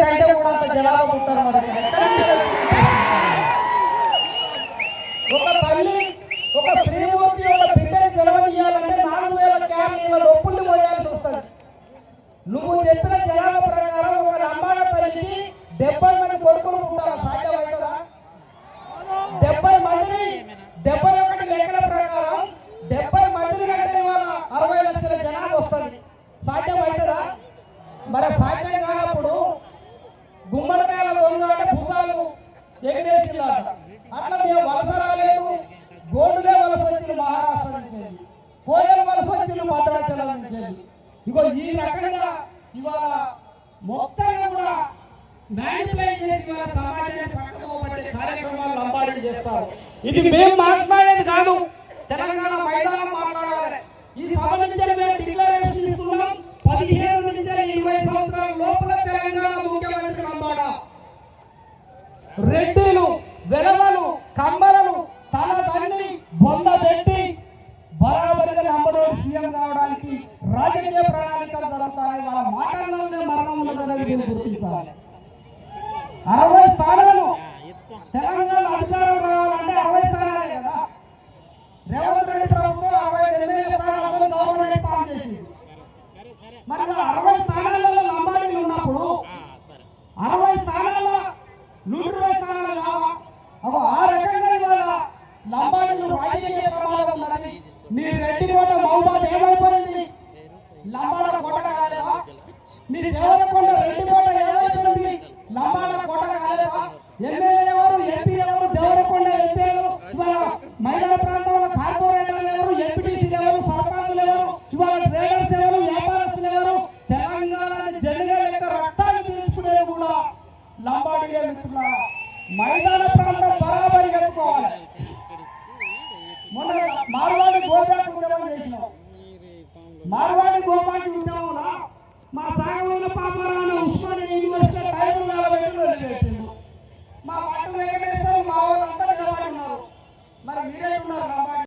కంటే కూడా అంత జనాభా ఉంటారు మరి ఇక్కడ. ఒక తల్లి ఒక స్త్రీమూర్తి ఒక బిడ్డని జన్మనియాలంటే నాలుగు వేల క్యాన్ల డొప్పుల్ని వస్తుంది. నువ్వు చెప్పిన జనాభా ప్రకారం ఒక తల్లికి డెబ్బై మంది కొడుకులు ఉంటారు డెబ్బై మందిని డెబ్బై ఒకటి లెక్కల ప్రకారం డెబ్బై మందిని కంటే ఇవాళ అరవై లక్షల జనాభా వస్తుంది. సాధ్యమవుతుందా మరి సాధ్యం నుంచి ఇగో ఈ రకంగా ఇవాళ మొత్తంగా కూడా మ్యానిఫై చేసి సమాజాన్ని పక్కకు కార్యక్రమాలు లంబాడి చేస్తారు. ఇది మేము మాట్లాడేది కాదు తెలంగాణ మైదానం మాట్లాడాలి. ఈ సభ నుంచి మేము డిక్లరేషన్ ఇస్తున్నాం. పదిహేను నుంచి ఇరవై సంవత్సరాల లోపల తెలంగాణ ముఖ్యమంత్రి లంబాడా రెడ్డిలు వెలవలు కమ్మలను తల తన్ని బొంద రాజకీయ ప్రణాళికలు జరుగుతాయి. వాళ్ళ మాటల్లోనే మరణం ఉన్నదని మీరు గుర్తించాలి. అరవై స్థానాలు తెలంగాణ అధికారం రావాలంటే అరవై స్థానాలే కదా. రేవంత్ రెడ్డి ప్రభుత్వం అరవై ఎమ్మెల్యే స్థానాలతో గవర్నమెంట్ ఫామ్ చేసింది. మరి అరవై స్థానాలలో లంబాడీలు ఉన్నప్పుడు అరవై స్థానాల నూట ఇరవై స్థానాలు కావా? ఒక ఆ రకంగా ఇవాళ లంబాడీలు రాజకీయ ప్రమాదం ఉన్నది. మీ రెడ్డి కోట మహబాద్ ఏమైపోయింది లంబాడ కోట కాలేదా మీ దేవరకొండ రెండు కోట ఏమైపోయింది లంబాడ కోట కాలేదా ఎమ్మెల్యే ఎవరు? ఎంపీ ఎవరు? దేవరకొండ ఎంపీ ఎవరు? ఇవాళ మహిళా ప్రాంతంలో కార్పొరేటర్లు ఎవరు? ఎంపీటీసీ ఎవరు? సర్పంచులు ఎవరు? ఇవాళ ట్రేడర్స్ ఎవరు? వ్యాపారస్తులు ఎవరు? తెలంగాణ జనగా లెక్క రక్తాన్ని తీసుకునేది కూడా లంబాడిగా మిత్రులారా. మైదాన ప్రాంతం బరాబరి మొన్న మార్వాడి గోపాకి ఉద్యమం చేసినాం. మార్వాడి గోపాకి ఉద్యమంలో మా సాగవల్ల పాపారాయణ ఉస్మానియా యూనివర్సిటీ ఐదు నలభై ఏళ్ళు మా పట్టు వెంకటేశ్వర మా వాళ్ళు అందరూ నిలబడి ఉన్నారు. మరి మీరే ఉన్నారు